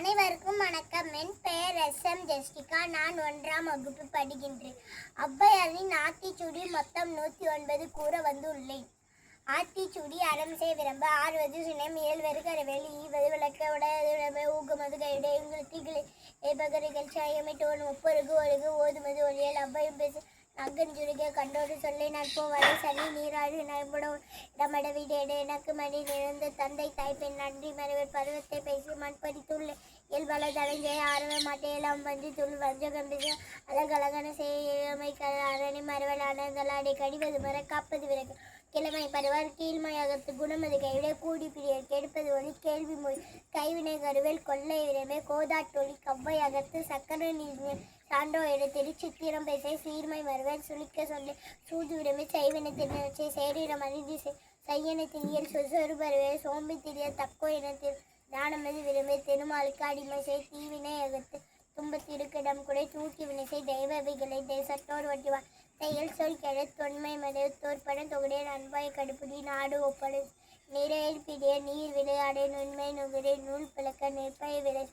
அனைவருக்கும் வணக்கம். என் பெயர் எஸ் எம் ஜெஸ்டிகா. நான் ஒன்றாம் வகுப்பு படிக்கின்றேன். ஔவையாரின் ஆத்திச்சுடி மொத்தம் நூற்றி ஒன்பது கூற வந்துள்ளேன் ஆத்திச்சுடி அறம் செய்ய விரும்ப. ஆறுவது சினம் ஏழ்வது கரவேல் ஈவது விளக்க உடையது விளம்ப கையுடைய கைவிட எங்களுக்கு ஏபகரிகள் சாயமிட்டு ஒன்று முப்பருகு ஒழுகு ஓதுமது ஒளியல். அவ்வையும் பேசு அங்கன் சுருக கண்டோடு சொல்லை நட்போ வரை சனி நீராடு நண்படோ இடமட வீடு எனக்கு மணி நிறந்து தந்தை தாய்ப்பெண் நன்றி மறைவர் பருவத்தை பேசி மண் படித்துள்ள இயல்பல தடஞ்செய ஆரவ மாட்டையெல்லாம் வந்து துள் வஞ்சகம் பேச. அழகழகன செய்யமை அரணி மறைவல் அனந்தலாடி கடிவது மர காப்பது விறகு. கிழமை பருவார் கீழ்மையகத்து குணமது கைவிட கூடி பிரியர். கெடுப்பது ஒளி கேள்வி மொழி. கைவினை கருவேல் கொள்ளை விரமே கோதாட்டொலி கவ்வை அகத்து சக்கர நீர் சான்றோ எடுத்திரு சித்திரம் பேசை சீர்மை மறுவேல் சுழிக்க சொல்லி சூது விடமே செய்வினை திண்ணச்சை சேரிடம் அறிந்து செய்யனை திரியல் சொசொரு பருவேல் சோம்பி திரிய தக்கோ இனத்தில் தானமது விரும்பி திருமாலுக்கு அடிமை செய் தீவினை அகத்து துன்பத்திருக்கிடம் குடை தூக்கி வினைசை தெய்வவிகளை தேசத்தோர் வட்டிவார் செயல் சொல் கெழ தொன்மை மதத்தோர் பட தொகுடைய அன்பாய் கடுப்பிடி நாடு ஒப்படு நிறையில் பிடிய நீர் விளையாடே நுண்மை நுகரே நூல் பிளக்க நெற்பை விளை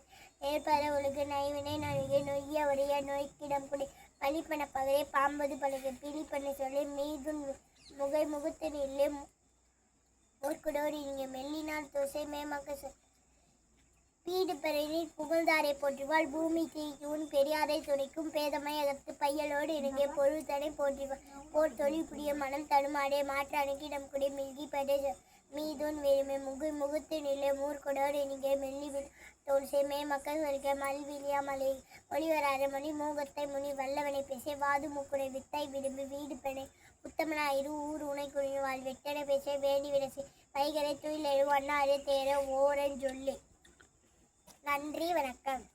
நேர்பற ஒழுகு நைவினை நழுகை நொய்ய உரைய நோய்க்கிடம் குடி. பழிப்பன பகரே பாம்பது பழகு பிழிப்பன சொல்லி மீதும் முகை முகத்து நில்லு. முற்குடோர் இங்கே மெல்லினால் தோசை மேமாக்க சொல் பீடு பெறையில் புகழ்ந்தாரை போற்றுவாள். பூமி தீக்கும் பெரியாரை துணைக்கும் பேதமை அகத்து பையலோடு இறங்கிய பொருள்தனை போற்றுவாள் போர் தொழில் புரிய மனம் தடுமாடே மாற்ற அணுகிடம் குடி. மில்கி படை மீதுன் வெறுமை முகு முகுத்து நிலை மூர்க்குடோடு இங்கே மெல்லி தோல் மே மக்கள் வருக மல்விலியா மலை ஒளிவர் மொழி மோகத்தை முனி வல்லவனை பேச வாது மூக்குடை வித்தை விடும்பு வீடு பெணை உத்தமனாயிரு ஊர் உனை குழி வாழ் வெட்டடை பேச வேண்டி விரசி வைகரை துயில் எழு அண்ணாரே தேர ஓரஞ்சொல்லி. நன்றி வணக்கம்.